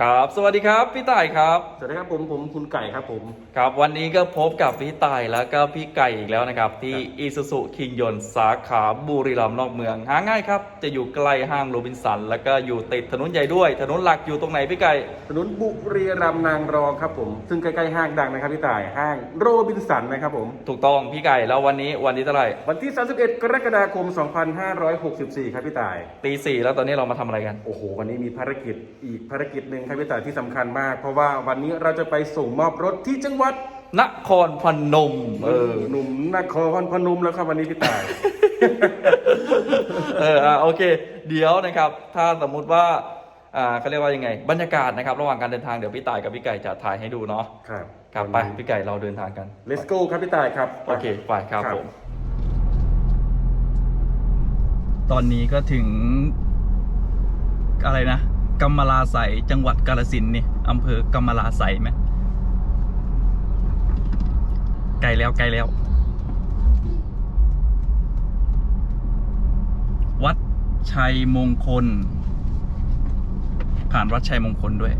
ครับ สวัสดีครับพี่ต่ายครับ สวัสดีครับผมผมคุณไก่ครับผมครับ วันนี้ก็พบกับพี่ต่ายแล้วก็พี่ไก่อีกแล้วนะครับ ที่อีซูซุคิงยนสาขาบุรีรัมย์นอกเมือง หาง่ายครับ จะอยู่ใกล้ห้างโรบินสัน แล้วก็อยู่ติดถนนใหญ่ด้วย ถนนหลักอยู่ตรงไหนพี่ไก่ ถนนบุรีรัมย์นางรองครับผม ซึ่งใกล้ๆห้างดังนะครับพี่ต่ายห้างโรบินสันนะครับผม ถูกต้องพี่ไก่แล้ววันนี้วันที่เท่าไหร่วันที่ 31 กรกฎาคม 2564 ครับพี่ต่ายตีสี่แล้วตอนนี้เรามาทำอะไรกันโอ้โหวันนี้มีภารกิจอีกภารกิจหนึ่งครับพี่ต่ายที่สำคัญมาก เพราะว่าวันนี้เราจะไปส่งมอบรถที่จังหวัดนครพนม เออหนุ่มนครพนมแล้วครับวันนี้พี่ต่ายเอออะโอเค เดี๋ยวนะครับ ถ้าสมมุติว่าอ่าเขาเรียกว่ายังไง บรรยากาศนะครับ ระหว่างการเดินทางเดี๋ยวพี่ต่ายกับพี่ไก่จะถ่ายให้ดูเนาะครับครับไปพี่ไก่เราเดินทางกัน Let's go ครับพี่ต่ายครับโอเคไปครับครับผมตอนนี้ก็ถึงอะไรนะ กำมมลาไสจังหวัดกาลสินนี่อำเภอกำมมลาไสไหมไกลแล้วไกลแล้ว วัดชัยมงคล ผ่านวัดชัยมงคลด้วย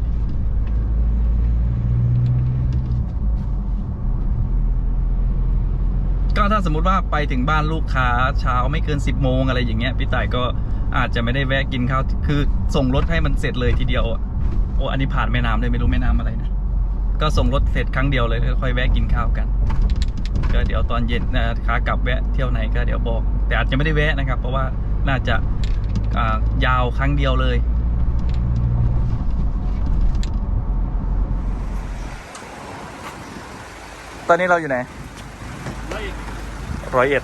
ถ้าสมมุติว่าไปถึงบ้านลูกค้าเช้าไม่เกิน 10โมงอะไรอย่างเงี้ยพี่ต่ายก็อาจจะไม่ได้แวะกินข้าวคือส่งรถให้มันเสร็จเลยทีเดียวโอ้อันนี้ผ่านแม่น้ำเลยไม่รู้แม่น้ำอะไรนะก็ส่งรถเสร็จครั้งเดียวเลยแล้วค่อยแวะกินข้าวกันก็เดี๋ยวตอนเย็นนะขากลับแวะเที่ยวไหนก็เดี๋ยวบอก แต่อาจจะไม่ได้แวะนะครับ เพราะว่าน่าจะยาวครั้งเดียวเลย ตอนนี้เราอยู่ไหน ร้อยเอ็ด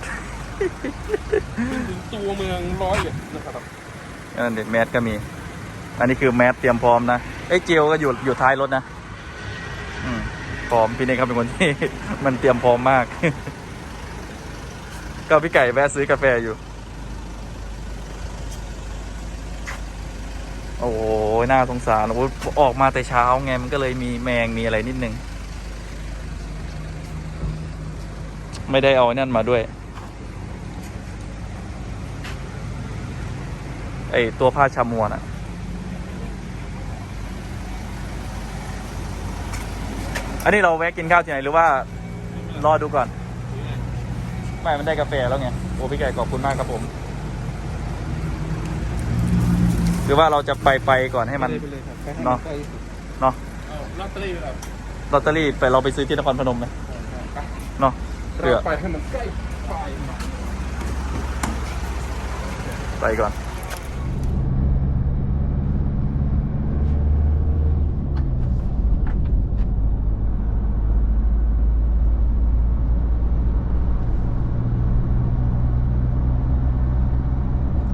ถึงตัวเมืองร้อยเอ็ดนะครับนั่นเด็ดแมสก็มี อันนี้คือแมสเตรียมพร้อมนะไอ้ยเจลก็อยู่อยู่ท้ายรถนะอืมพร้อมพี่เนกครับเป็นคนที่ มันเตรียมพร้อมมาก ก็พี่ไก่แวะซื้อกาแฟอยู่ โอ้โหน่าสงสารโอ้โหออกมาแต่เช้าไงมันก็เลยมีแมงมีอะไรนิดนึง ไม่ได้เอาไอ้นั่นมาด้วย ไอตัวผ้าชามวนอะอันนี้เราแวะกินข้าวที่ไหนหรือว่ารอดูก่อน ไม่มันได้กาแฟแล้วไง โอ้พี่ไก่ขอบคุณมากครับผมหรือว่าเราจะไปไปก่อนให้มันไปเลยครับไปให้เนาะใกล้เนาะเอาลอตเตอรี่แบบลอตเตอรี่ไปเราไปซื้อที่นครพนมไหมเนาะ เรือไปให้มันใกล้ไปไปก่อน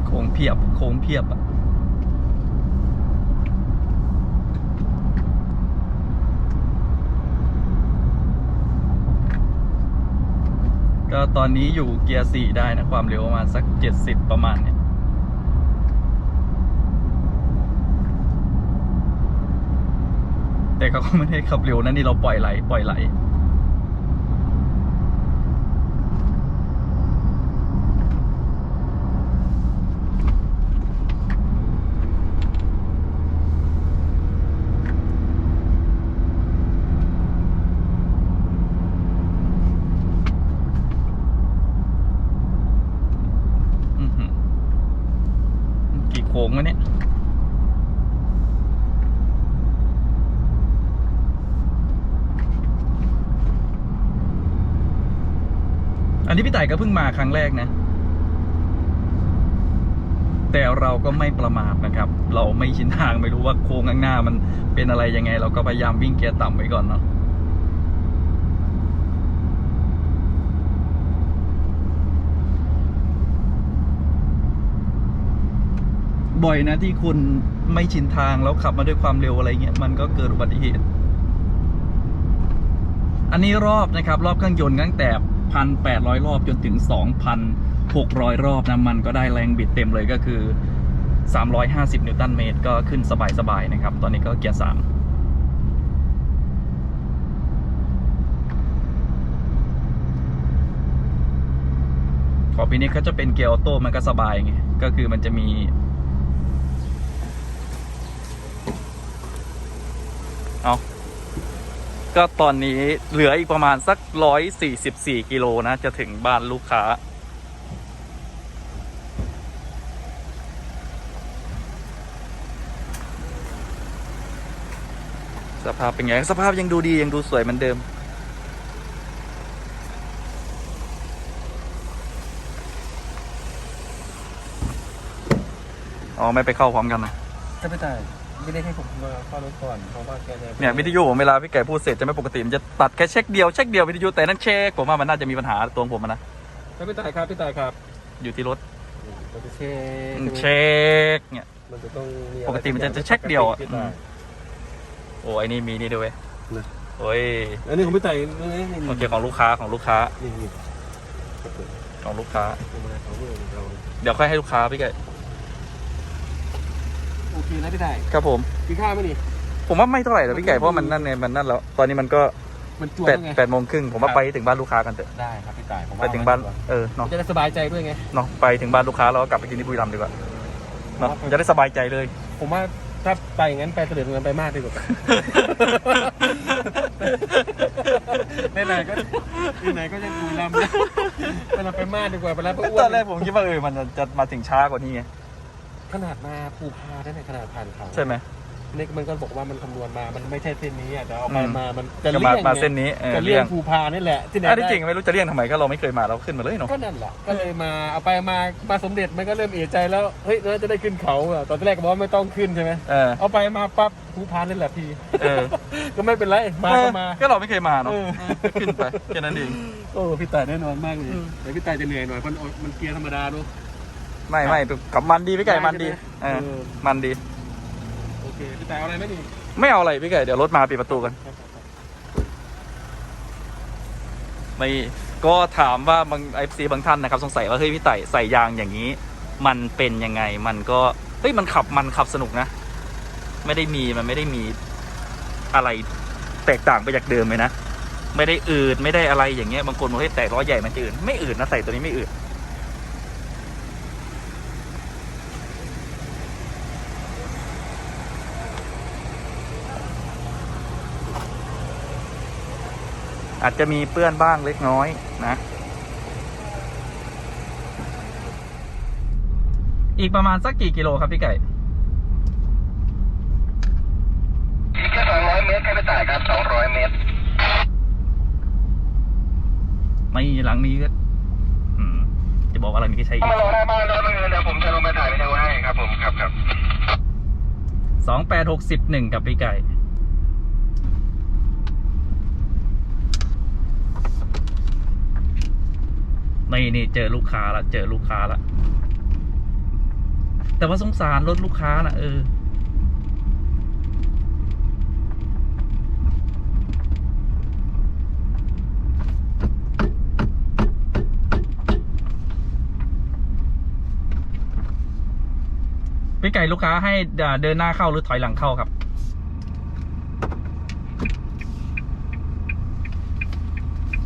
โค้งเพียบโค้งเพียบอะ ก็ตอนนี้อยู่เกียร์สี่ได้นะ ความเร็วประมาณสักเจ็ดสิบประมาณเนี่ยแต่เขาก็ไม่ได้ขับเร็วนะนี่เราปล่อยไหล ปล่อยไหล อื้อหือกี่โค้งวะเนี่ย อันนี้พี่ต่ายก็เพิ่งมาครั้งแรกนะ แต่เราก็ไม่ประมาทนะครับ เราไม่ชินทางไม่รู้ว่าโค้งข้างหน้ามันเป็นอะไรยังไง เราก็พยายามวิ่งเกียร์ต่ำไว้ก่อนเนาะบ่อยนะที่คุณไม่ชินทางแล้วขับมาด้วยความเร็วอะไรเงี้ยมันก็เกิดอุบัติเหตุ อันนี้รอบนะครับ รอบเครื่องยนต์ตั้งแต่ พันแปดร้อยรอบจนถึงสองพันหกร้อยรอบนะมันก็ได้แรงบิดเต็มเลยก็คือสามร้อยห้าสิบนิวตันเมตร ก็ขึ้นสบายๆนะครับ ตอนนี้ก็เกียร์สามขอปีนี้เขาจะเป็นเกียร์ออโต้มันก็สบายไง ก็คือมันจะมี เอา ก็ตอนนี้เหลืออีกประมาณสักร้อยสี่สิบสี่กิโลนะ จะถึงบ้านลูกค้า สภาพเป็นไง สภาพยังดูดี ยังดูสวยเหมือนเดิม อ๋อ ไม่ไปเข้าพร้อมกันนะจะไม่ได้ ไม่ได้ให้ผมมาเข้ารถก่อนเพราะว่าแกจะเนี่ยวิทยุผมเวลาพี่ไก่พูดเสร็จจะไม่ปกติมันจะตัดแค่เช็คเดียวเช็คเดียววิทยุแต่นั้นเช็คผมว่ามันน่าจะมีปัญหาตัวของผมอะนะพี่ตายครับพี่ตายครับอยู่ที่รถมันจะเช็คเช็คเนี่ยมันจะต้องมีปกติมันจะจะเช็คเดียวอะพี่ตายโอ้ไอ้นี่มีนี่ด้วยเวยนะโอ้ยอันนี้ของพี่ตายนี่นี่นี่โอเคของลูกค้าของลูกค้านี่นี่ของลูกค้าของเราของเราเดี๋ยวค่อยให้ลูกค้าพี่ไก่ โอเคนะพี่ตายครับผม กินข้าวไหมนี่ ผมว่าไม่เท่าไหร่แล้วพี่ไก่เพราะมันนั่นเนี่ยมันนั่นแล้ว ตอนนี้มันก็มันจวดแปดแล้วไง แปดโมงครึ่งผมว่าครับ ไปถึงบ้านลูกค้ากันเถอะได้ครับพี่ตายผมว่ไปถึงบ้านเอเออเนาะจะได้สบายใจด้วยไง เนาะไปถึงบ้านลูกค้าเราก็กลับไปกินที่บุรีรัมย์ดีกว่าเนาะจะได้สบายใจเลย ผมว่าถ้าไปอย่างนั้นไปเสด็จเงินไปมากดีกว่า ไหนๆก็ไหนๆก็จะดูลำนะไปเราไปมากดีกว่าไปแล้วเพื่ออ้วตอนแรกผมคิดว่าเออมันจะมาถึงช้ากว่านี้ไง ขนาดมาภูพาได้ในขนาดผ่านเขาใช่ไหมนี่มันก็บอกว่ามันคำนวณมา มันไม่ใช่เส้นนี้อะแต่เอาไปอืมมา มันจะก็เลี่มายงมาไงเส้นนี้เออจะเลี่เลี่ยยงงภูพานี่แหละที่ไหนอันที่ได้จริงไม่รู้จะเลี่ยงทำไมก็เราไม่เคยมาเราขึ้นมาเลยเนาะ ก็นั่นแหละก็เลยมาเอาไปมามาสมเด็จมันก็เริ่มเอะใจแล้วเฮ้ยเราจะได้ขึ้นเขาอะตอนแรกก็บอกว่าไม่ต้องขึ้นใช่ไหมเออ เอาไปมาปั๊บภูพานี่แหละพี่ เออก็ไม่เป็นไรมาก็มา ก็เราไม่เคยมาเนาะเออขึ้นไปแค่นั้นเอง โอ้พี่ต่ายแน่นอนมากเลยอืมแต่พี่ต่ายจะเหนื่อยหน่อยเพราะมันเกียร์ธรรมดาดู ไม่ไม่กับมันดีพี่ไก่มันดีได้เอใช่ไหมอเออมันดี โอเคพี่ต่ายเอาอะไรไหมนี่ไม่เอาอะไรพี่ไก่เดี๋ยวรถมาปิดประตูกันไม่ก็ถามว่าบางไอซีบางท่านนะครับ สงสัยว่าเฮ้ยพี่ไต่ใส่ยางอย่างนี้ มันเป็นยังไง มันก็เฮ้ยมันขับมันขับสนุกนะ ไม่ได้มีมันไม่ได้มีอะไรแตกต่างไปจากเดิมเลยนะ ไม่ได้อืดไม่ได้อะไรอย่างเงี้ยบางคนบอกให้ยแต่ล้อใหญ่มันจะอืดไม่อืดนะใส่ตัวนี้ไม่อืด อาจจะมีเปื้อนบ้างเล็กน้อยนะ อีกประมาณสักกี่กิโลครับพี่ไก่อีกแค่สองร้อยเมตรแค่ไปจ่ายครับสองร้อยเมตรไม่หลังนี้ก็อืมจะบอกว่าอะไรมีก็ใช่ถ้ามารอหน้าบ้านแล้วเดี๋ยวผมจะลงไปถ่ายวิดีโอให้ครับผมครับครับสองแปดหกสิบหนึ่งกับพี่ไก่ นี่นี่เจอลูกค้าละเจอลูกค้าละแต่ว่าสงสารรถลูกค้านะเออ พี่ไก่ลูกค้าให้เดินหน้าเข้าหรือถอยหลังเข้าครับ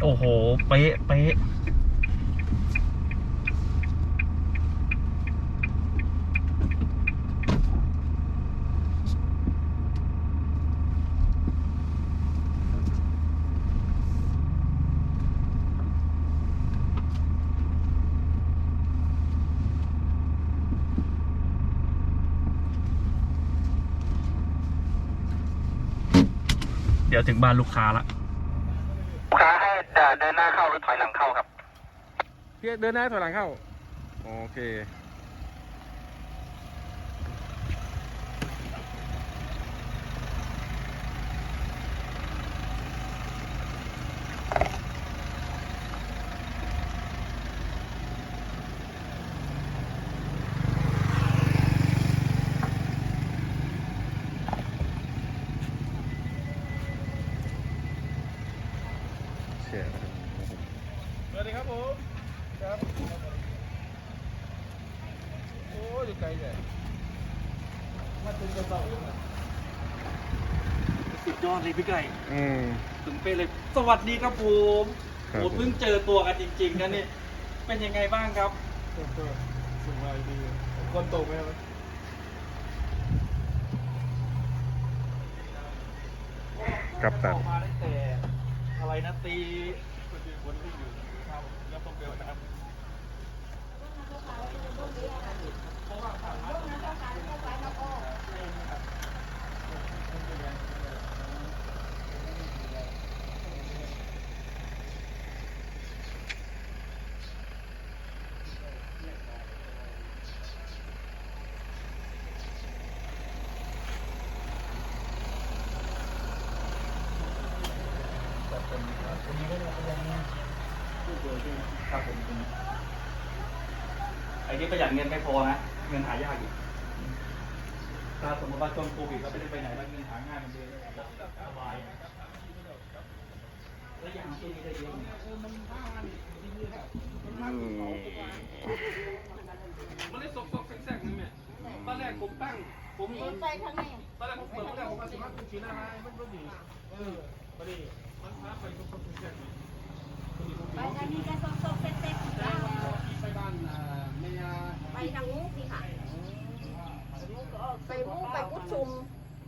โอ้โห เป๊ะ เป๊ะ ยวถึงบ้านลูกค้าละลูกค้าให้เดินหน้าเข้าหรือถอยหลังเข้าครับพี่เดินหน้าถอยหลังเข้า โอเค เชียร์ สวัสดีครับผม ครับ โอ้ยอยู่ไกลเลยมาถึงกระเป๋าเลยนะ สุดย อดเลยพี่ไก่อืม ถึงเป๊ะเลย สวัสดีครับผมครับโอ้เพิ่งเจอตัวกันจริง ๆนะนี่เป็นยังไงบ้างครับ สบายดีคนตกไหมครับครับตัดมาตั้งแต่อะไรนะตีคนที่อยู่ครับแล้วต้องเบลนะครับครับผม ไอ้นี่ประหยัดเงินไม่พอนะ เงินหายากอีก ถ้าสมมติว่าช่วงโควิดก็ไม่ได้ไปไหนแล้วเงินหาง่ายเหมันเดิมสบายแล้วอย่างช่วงนี้ได้เยอะไหมมันได้สกสกแซกๆนึงเนี่ยตอนแรกผมตั้ง ผมไปทางนี้ตอนแรกผมเปิดตั้งแต่ผมมาสิมาเป็นชีหน้าไม้มันก็ดีเออพอดีมันพาไปสกสกแซกๆนี่พอดีผม ไปทางนี้ก็ซอกซอกเซ็กเซ็กไปไปบ้านอ่าแม่ยาไปทางนู้นสิค่ะไปมุกไปกุดชุม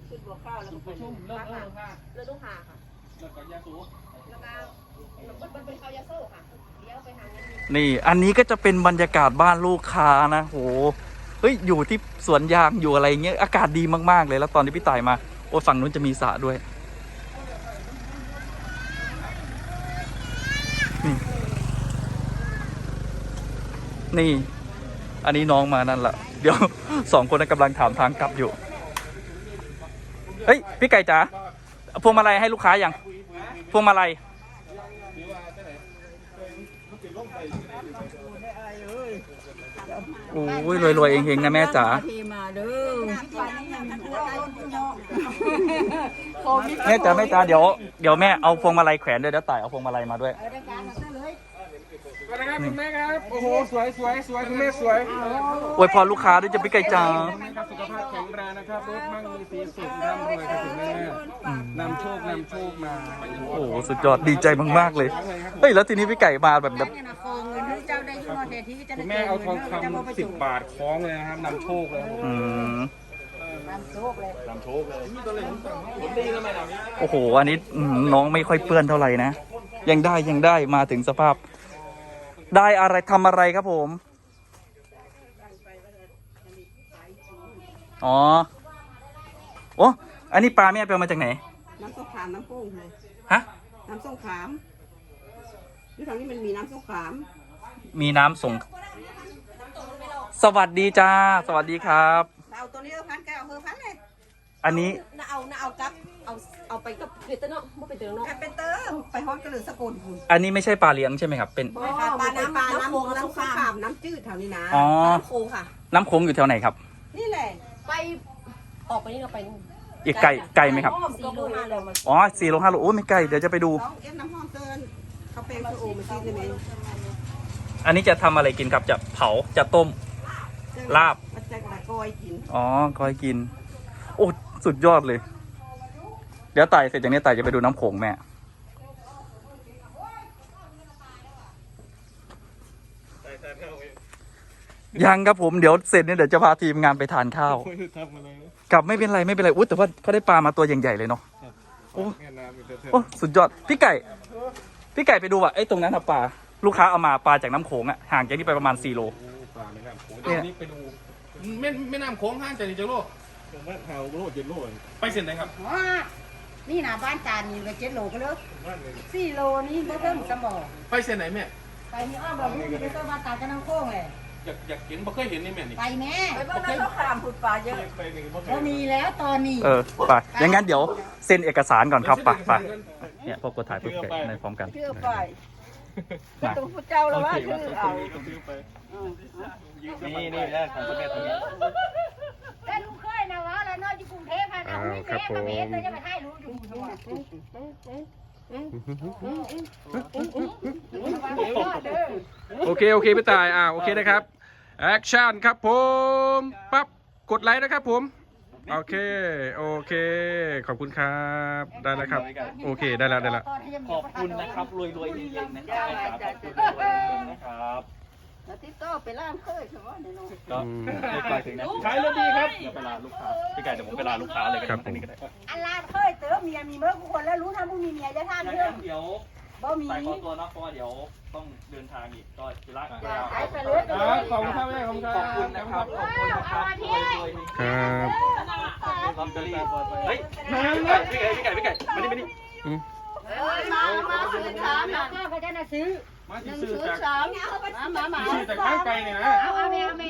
ขึ้นบัวข้าวแล้วสุก็ขไปชุ่มเลิกเลิกค่ะเรือลูกหาค่ะแล้วก็ยาสูแล้วก็มันมันเป็นข้าวยาโซ่ค่ะเลี้ยวไปทางนี้นี่อันนี้ก็จะเป็นบรรยากาศบ้านลูกค้านะโหเฮ้ยอยู่ที่สวนยางอยู่อะไรเงี้ยอากาศดีมากๆเลยแล้วตอนที่พี่ต่ายมา โอ้ยฝั่งนู้นจะมีสระด้วย นี่ อันนี้น้องมานั่นแหละเดี๋ยวสองคนนั้นกำลังถามทางกลับอยู่ เฮ้ย พี่ไก่จ๋าเอาพวงมาลัยให้ลูกค้ายัง พวงมาลัยโอ้ยรวยๆเองๆนะแม่จ๋าทีมาเด้อแม่จ๋าแม่จ๋าเดี๋ยวเดี๋ยวแม่เอาพวงมาลัยแขวนด้วยเดี๋ยวต่ายเอาพวงมาลัยมาด้วยก็ นะครับคุณแม่ครับ โอ้โห สวยสวยสวยคุณแม่สวยอวยพรลูกค้าด้วยจะพี่ไก่จ๋าครับสุขภาพแข็งแรงนะครับรถมั่งมีสีสุขร่ำรวยครับคุณแม่นำโชคนำโชคมาโอ้โหสุดยอดดีใจมากๆเลย เฮ้ยแล้วทีนี้พี่ไก่มาแบบแบบเนี่ยนะคอเงินที่เจ้าได้ยุ่งเดที่จะคุณแม่เอาทองคำสิบบาทคล้องเลยนะครับนำโชคเลยครับอืมนำโชคเลยโอ้โห อันนี้อืมน้องไม่ค่อยเปื้อนเท่าไหร่นะ ยังได้ยังได้มาถึงสภาพ ได้อะไรทำอะไรครับผม อ๋อ โอ้อันนี้ปลาแม่ไปเอามาจากไหน น้ำส้มขามน้ำกุ้งเลยฮะ น้ำส้มขามที่ทางนี้มันมีน้ำส้มขาม มีน้ำส่ง สวัสดีจ้า สวัสดีครับ เอาตัวนี้เอาพันแก้วเอาเฮอพันเลยอันนี้ น่าเอาน่าเอากับ เอาเอาไปกับเดือดเนาะไม่ไปเดือดเนาะแค่เป็นเติมไปฮอดกระเหลือสกุลคุณอันนี้ไม่ใช่ปลาเลี้ยงใช่ไหมครับ เป็นปลาปลาน้ำปลาน้ำน้ำส้มขามน้ำจืดแถวนี้นะอ๋อ น้ำโคงค่ะ น้ำโค้งอยู่แถวไหนครับ นี่แหละไปออกไปนี่เราไปนู่นอีกไกลไกลไหมครับ สี่โลห้าโลอ๋อสี่โลห้าโลโอ้ไม่ไกลเดี๋ยวจะไปดู น้องเอ็มน้ำหอมเตินเขาเป็นคือโอมาซีได้ไหมอันนี้จะทำอะไรกินครับ จะเผา จะต้ม ลาบ มันจะกระกอยกิน อ๋อก้อยกิน โอ้ สุดยอดเลย เดี๋ยวไต่เสร็จจากนี้ไต่จะไปดูน้ำโขงแม่ ยังครับผมเดี๋ยวเสร็จเนี่ยเดี๋ยวจะพาทีมงานไปทานข้าวทำอะไรกลับไม่เป็นไรไม่เป็นไรอุ้ยแต่ว่าเขาได้ปลามาตัวใหญ่ๆเลยเนาะโอ้แม่น้ำเป็นเถอะโอ้สุดยอดพี่ไก่ พี่ไก่ไปดูว่าไอ้ตรงนั้นอะปลาลูกค้าเอามาปลาจากน้ำโขงอะห่างจากนี่ไปประมาณ4โลปลาไม่น้ำโขงเนี่ยนี่ไปดูแม่แม่น้ำโขงห้างจากนี่จะโลกบ้านเฮาโลดเย็นโลดไปเส้นไหนครับว้า นี่นะบ้านจานนี่เลยเจ็ดโลก็เลยสี่โลนี่ก็เริ่มสมองไปเส้นไหนแม่ไปนี่อ้อมบอกลูกไปเจอบ้านตาจะน้ำโค้งไงอยากอยากเห็นบ่เคยเห็นนี่แม่นี่ไปแม่ไปบ้านน้ำส้มขามผุดปลาเยอะไปหนึ่งบ่เคก็ยมีแล้วตอนนี้เออไปอย่างงั้นเดี๋ยวเซ็นเอกสารก่อนครับไปไปเนี่ยพอกดถ่ายปุ๊บแกะในพร้อมกันเชื่อไปมาตัวพระเจ้าแล้วว่าคือเอานี่นี่แรกของประเทศตรงนี้ เทพฯเอาไม่แม่มาเบสเลยจะไปให้รู้อยู่สมองโอเคโอเคพี่ตายอ่าโอเคนะครับแอคชั่นครับผมปั๊บกดไลค์นะครับผมโอเค โอเค ขอบคุณครับ ได้แล้วครับ โอเค ได้แล้ว ได้แล้ว ขอบคุณนะครับ รวยรวยๆเฮงๆนะครับขอบคุณรวยๆเฮงๆนะครับ แล้วที่ก็ไปล่างเคยเถอะเนี่ยน้องก็ไม่ไปถึงนะขายแล้วดีครับเดี๋ยวไปลาลูกค้าพี่ไก่เดี๋ยวผมไปลาลูกค้าเลยกันครับผมอันนี้ก็ได้อันลาดเคยเติมเมียมีเมื่อกูคนแล้วรู้ถ้ามึงมีเมียจะท่ามเรื่องเดี๋ยวบ่มีใส่ขอตัวนะเพราะว่าเดี๋ยวต้องเดินทางอีกก็จะลากอย่าหายไปเลยไปเลยขอบคุณครับแม่ขอบคุณคขรัอบคุณนะครับขอบคุณนะครับรวยรวยนี่ครับลอตเตอรี่เฮ้ยพี่ไก่พี่ไก่พี่ไก่มานี่มานี่มามาซื้อสามนะก็จะน่ะซื้อ มาหนึ่งซื้อซื้อจากสามมามามาซื้อจากข้างไกลเนี่ยนะเอาเอาแม่เอาแม่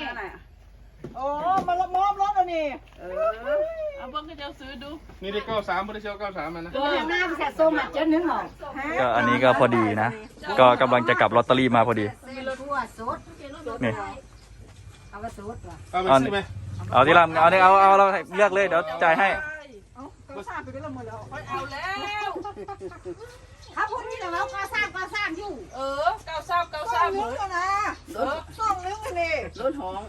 โอ้มาละมอบรถแล้วนี่นี่ได้เก้าสามบริเชียวเก้าสามมันนะตัวหน้ามันแสส้มอะเจ้านึงหรอก็อันนี้ก็พอดีนะ ก็กำลังจะกลับลอตเตอรี่มาพอดีซื้อทั่วสดนี่ เอาไปสดว่ะเอาไปซื้อไหมเอาที่ลำเอาเนี่ยเอาเอาเราเลือกเลยเดี๋ยวจ่ายให้ ก็ทราบไปก็ละหมดแล้วถ้า พูดนี่เราก็สร้างก็สร้างอยู่เออเก้าสามเก้าสามนึงก็นะส่องนึงกันนี่รถหอง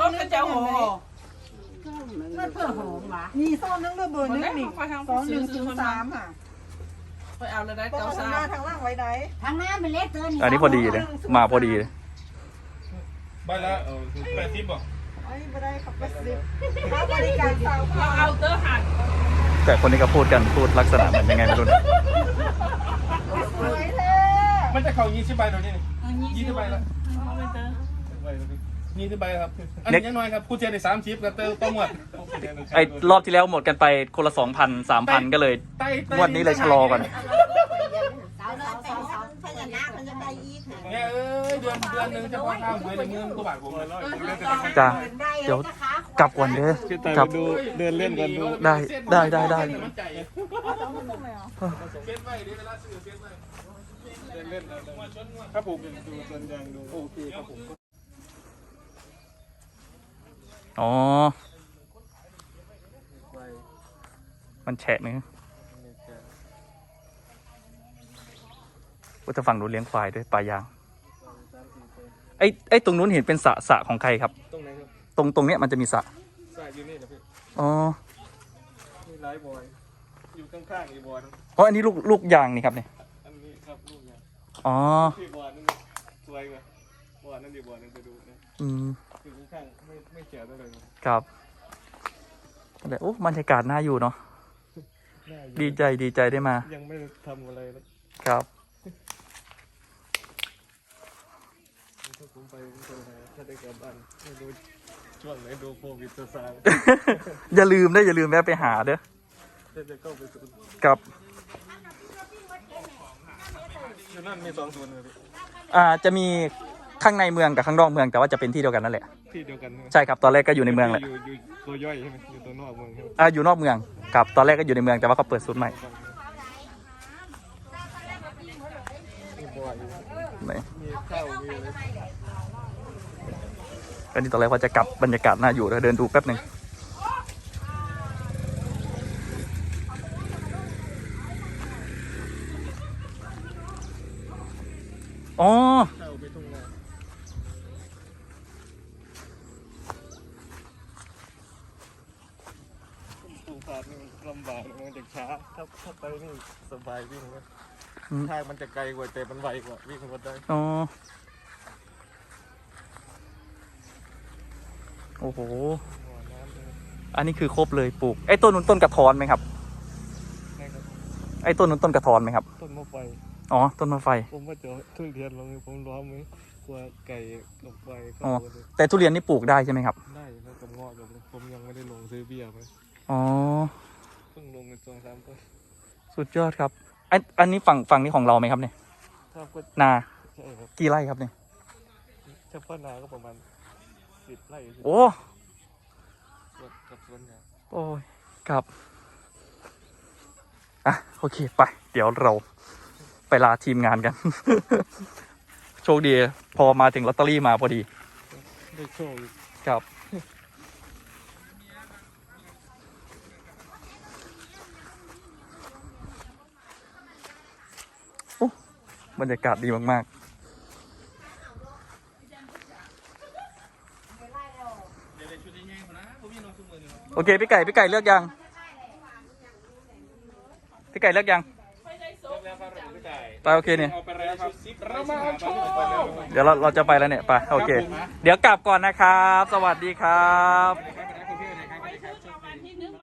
รถกระเจ้าหอมันเพื่อหอมว่ะนี่ซ่อนนึงเรือเบอร์นึงนี่สองหนึ่งศูนย์สามอะไปเอาเลยได้ต้อเก้างทางสาหน้ามทางล่างไว้ไหนทางหน้ามันเล็กเกินอันนี้พอดีเลยมาพอดีเลยใบละแปดสิบบ่ไอ้ไม่ได้ขับไปสิบค่าบริการสาวเราเอาเตอร์หันแต่คนนี้ก็พูดกันพูดลักษณะเหมือนยังไงไม่รู้นะสวยแท้ มันจะเข้ายี่สิบใบเดี๋ยวนี้ยี่ยี่สิสิบบใบใบละละยี่สิบใบครับ อันนี้ยังน้อยครับผู้เจได้สามสิบกับเตอร์ต้องหมดไอ้รอบที่แล้วหมดกันไปคนละสองพันสามพันก็เลยไต่งวดนี้เลยชะลอก่อนสาวสาวสาวสาวพญานาคมันจะได้อีกเนี่ยเอ้ยเดือนเดือนหนึงจะพอข้าวเดือนหนึ่งกว่าบาทผมเลยจ้าเดี๋ยวกลับก่อนเด้อกลับเดินเล่นกันดูได้ได้ได้ได้ เลาซื้อเซ็ตไว้เดินเล่นครับผมดูส่วนยางดูโอเคครับผมอ๋อ มันแฉะนึงว่าจะฝั่งนู้นเลี้ยงควายด้วยปลายาง ไอ้ไอ้ตรงนู้นเห็นเป็นสระสระของใครครับ ตรงไหนครับ ตรงตรงเนี้ยมันจะมีสระสายอยู่นี่นะพี่ อ๋อมีไลฟ์บอย อยู่ข้างๆอีบอยเพราะอันนี้ลูกลูกยางนี่ครับเนี่ย อันนี้ครับลูกเนี่ย อ๋อพี่บอยนั่นสวยกว่าบอยนั่นดีบอยนั่นไปดูนะอืมอยู่ข้างๆไม่ไม่เกี่ยวเท่าไหร่ครับแต่โอ้บรรยากาศน่าอยู่เนาะน่าอยู่ดีใจดีใจได้มา ยังไม่ได้ทำอะไรแล้วครับถ้าผมไปผมจะหาถ้าได้กลับบ้านไม่รู้ช่วงไหนดูโควิดจะซา อย่าลืมนะอย่าลืมแวะไปหาเด้อถ้าจะเข้าไปศูนย์ครับ อยู่นั่นมีสองศูนย์เลยพี่อ่าจะมีข้างในเมืองกับข้างนอกเมืองแต่ว่าจะเป็นที่เดียวกันนั่นแหละที่เดียวกันไหมใช่ครับตอนแรกก็อยู่ในเมืองแหละอยู่อยู่ตัวย่อยใช่ไหมอยู่ตัวนอกเมืองใช่ไหมอ่าอยู่นอกเมืองครับตอนแรกก็อยู่ในเมืองแต่ว่าเขาเปิดศูนย์ใหม่มีบอยอยู่ไหนมีข้าวมีอะไรก็นี่ตอนแรกว่าจะกลับบรรยากาศน่าอยู่เดี๋ยวเดินดูแป๊บหนึ่ง อ๋อข้าไปทุ่งนาปลูกผันี่มันลำบากมันจะช้า ถ้าถ้าไปนี่สบายวิ่งนะอืม ทางมันจะไกลกว่าแต่มันไวกว่าวิ่งก็ได้อ๋อ โอ้โห หัวน้ำเลยอันนี้คือครบเลยปลูก ไอ้ต้นนู้นต้นกระท้อนไหมครับ นะครับไอ้ต้นนู้นต้นกระท้อนไหมครับ ต้นมะไฟ อ๋อ ต้นมะไฟ ผมว่าจะทุเรียนลงผมล้อมไว้กลัวไก่กับไฟเข้าอ๋อมาเลยแต่ทุเรียนนี่ปลูกได้ใช่ไหมครับ ได้แล้วกับงอกกับผมยังไม่ได้ลงซื้อเบี้ยไปอ๋อ เพิ่งลงกันสองสามต้นสุดยอดครับ อันอันนี้ฝั่งฝั่งนี้ของเราไหมครับเนี่ย ถ้าก็นาใช่ครับกี่ไร่ครับเนี่ย เฉพาะนาก็ประมาณสิบไร่สิบโอ้ส่วนกับสวนยางโอ้ยครับ อะ โอเค ไป เดี๋ยวเราไป ลาทีมงานกัน โชคดี พอมาถึงลอตเตอรี่มาพอดีได้โชคอีกครับ โอ้บรรยากาศดีมาก ๆโอเค พี่ไก่ พี่ไก่เลือกยัง พี่ไก่เลือกยัง ไปโอเคเนี่ย เอาไปแล้วครับเรามาเอาโชค เดี๋ยวเราเราจะไปแล้วเนี่ยไปโอเค เดี๋ยวกลับก่อนนะครับ สวัสดีครับ